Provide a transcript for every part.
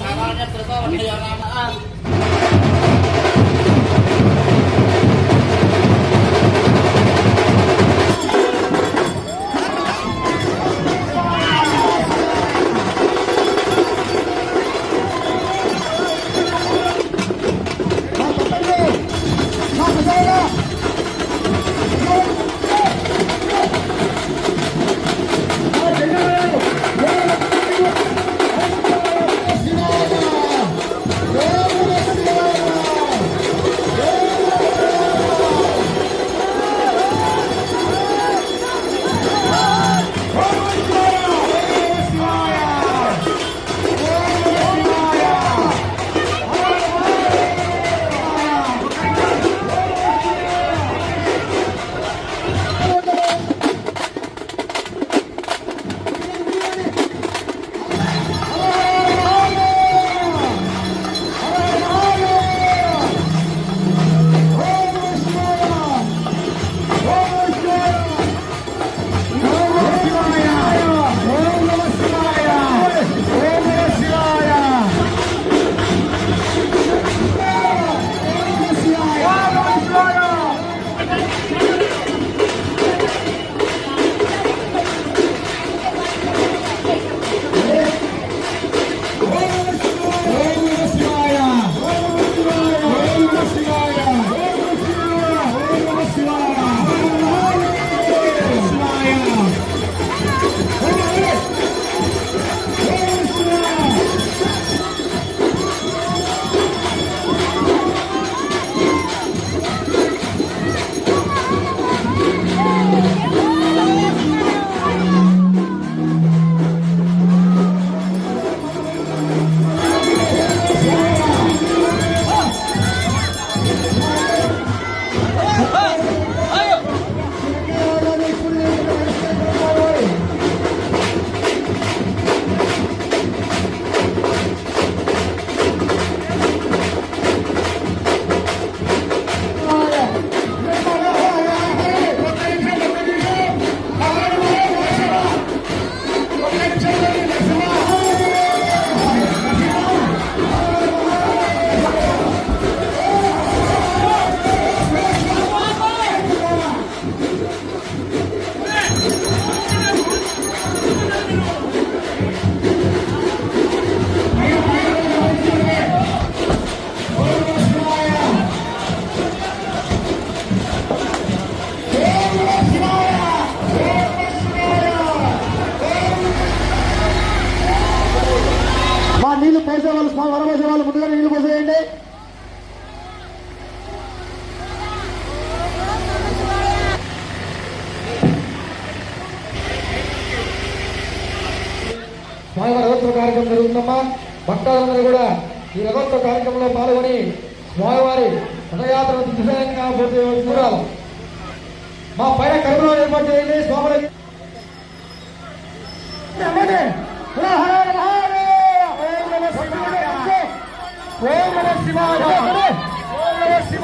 సామాన్యత్రతో వండయామ స్వామివారి రథోత్సవ కార్యక్రమం జరుగుతుందమ్మా భక్తాలందరూ కూడా ఈ రథోత్సవ కార్యక్రమంలో పాల్గొని స్వామివారి రథయాత్ర దిగ్విజయంగా పోతే చూడాలి మా పైన కర్మలో ఏర్పాటు చేయండి స్వాములకి ఓం నమః శివాయ. ఓం నమః శివాయ.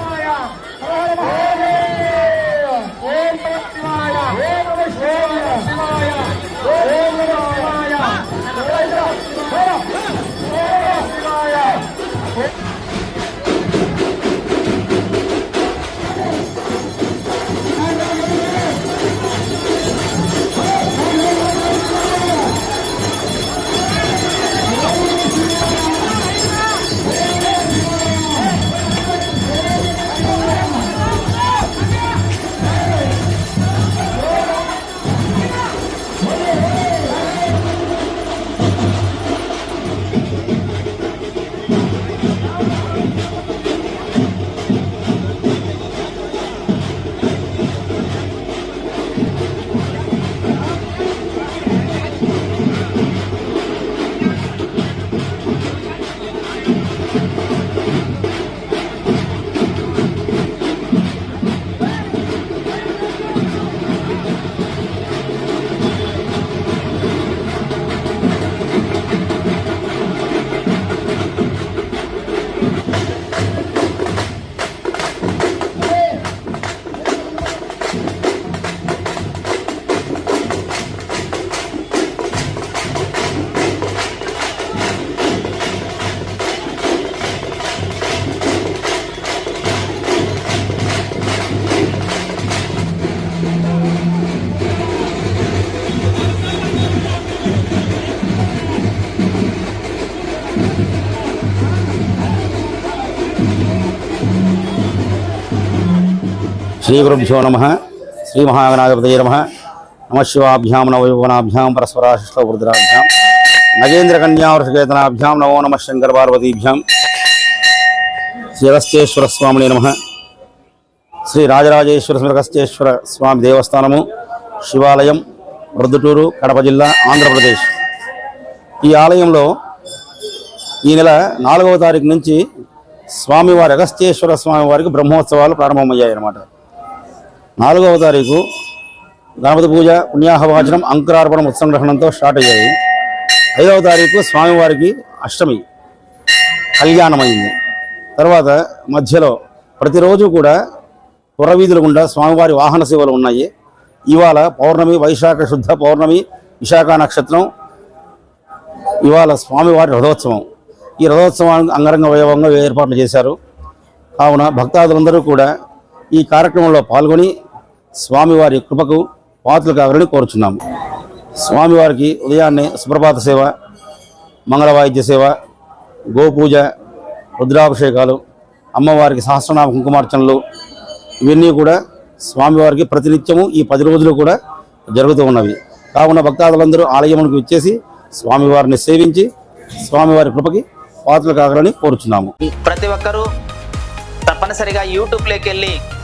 శ్రీ గురుభ్యో నమ. శ్రీ మహాగణాధిపతయ నమ నమశివాభ్యాం నవయోగనాభ్యాం నవయోవనాభ్యాం నగేంద్రకన్యావృషకేతనాభ్యాం నమో నమ శంకర పార్వతీభ్యాం శ్రీ స్వామిని నమ. శ్రీ రాజరాజేశ్వర శ్రీ స్వామి దేవస్థానము శివాలయం ప్రొద్దుటూరు కడప జిల్లా ఆంధ్రప్రదేశ్. ఈ ఆలయంలో ఈ నెల నాలుగవ తారీఖు నుంచి స్వామివారి అగస్తేశ్వర స్వామి వారికి బ్రహ్మోత్సవాలు ప్రారంభమయ్యాయి అన్నమాట నాలుగవ తారీఖు గణపతి పూజ పుణ్యాహవాచనం అంకురార్పణ ఉత్సంగ్రహణంతో స్టార్ట్ అయ్యాయి. ఐదవ తారీఖు స్వామివారికి అష్టమి కళ్యాణమైంది. తర్వాత మధ్యలో ప్రతిరోజు కూడా పురవీధుల గుండా స్వామివారి వాహన సేవలు ఉన్నాయి. ఇవాళ పౌర్ణమి వైశాఖ శుద్ధ పౌర్ణమి విశాఖ నక్షత్రం ఇవాళ స్వామివారి రథోత్సవం. ఈ రథోత్సవానికి అంగరంగ వైభవంగా ఏర్పాట్లు చేశారు. కావున భక్తాదులందరూ కూడా ఈ కార్యక్రమంలో పాల్గొని స్వామివారి కృపకు పాత్రలు కావాలని కోరుచున్నాము. స్వామివారికి ఉదయాన్నే సుప్రభాత సేవ మంగళవాయిద్య సేవ గోపూజ రుద్రాభిషేకాలు అమ్మవారికి సహస్రనామ కుంకుమార్చనలు ఇవన్నీ కూడా స్వామివారికి ప్రతినిత్యము ఈ పది రోజులు కూడా జరుగుతూ ఉన్నవి. కావున భక్తాదులందరూ ఆలయమునికి వచ్చేసి స్వామివారిని సేవించి స్వామివారి కృపకి పాత్రలు కాగలని కోరుచున్నాము. ప్రతి ఒక్కరూ తప్పనిసరిగా యూట్యూబ్లోకి వెళ్ళి